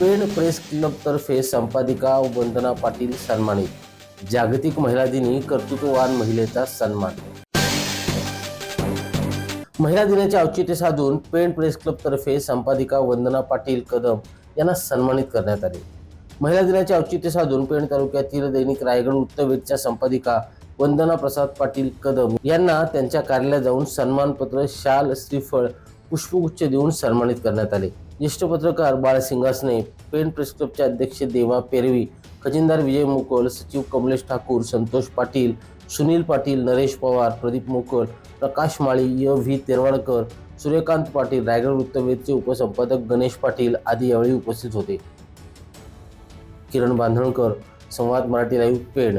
Pen press क्लबतर्फे संपादिका वंदना पाटील सन्मानित. जागतिक महिला दिनी कर्तृत्ववान महिलेचा सन्मान. महिला दिनाचे औचित्य साधून पेण प्रेस क्लबतर्फे संपादिका वंदना पाटील कदम यांना सन्मानित करण्यात आले. महिला दिनाचे औचित्य साधून पेण तालुक्यातील दैनिक रायगड वृत्तवेधच्या संपादिका वंदना प्रसाद पाटील कदम यांना त्यांच्या कार्यालयात जाऊन सन्मानपत्र शाल श्रीफळ पुष्पगुच्छ देऊन सन्मानित करण्यात आले. ज्येष्ठ पत्रकार बाळसिंगासने पेण प्रेस क्लबचे अध्यक्ष देवा पेरवी खजिनदार विजय मुकोल सचिव कमलेश ठाकूर संतोष पाटील सुनील पाटील नरेश पवार प्रदीप मुकल प्रकाश माळी य व्ही तेरवाडकर सूर्यकांत पाटील रायगड वृत्तवेधचे उपसंपादक गणेश पाटील आदी यावेळी उपस्थित होते. किरण बांधणकर संवाद मराठी लाईव्ह पेण